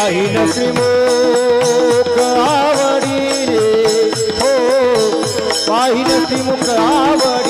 ભાઈ નસીમો આવડી हो ઓ ભાઈ નસીમુખ આવડી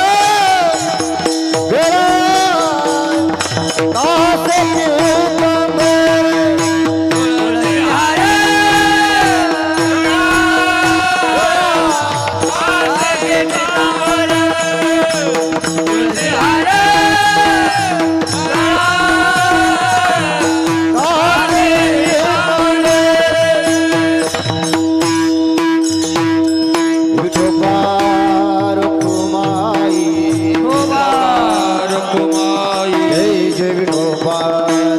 तो से दिल में শ্রী গোপাল।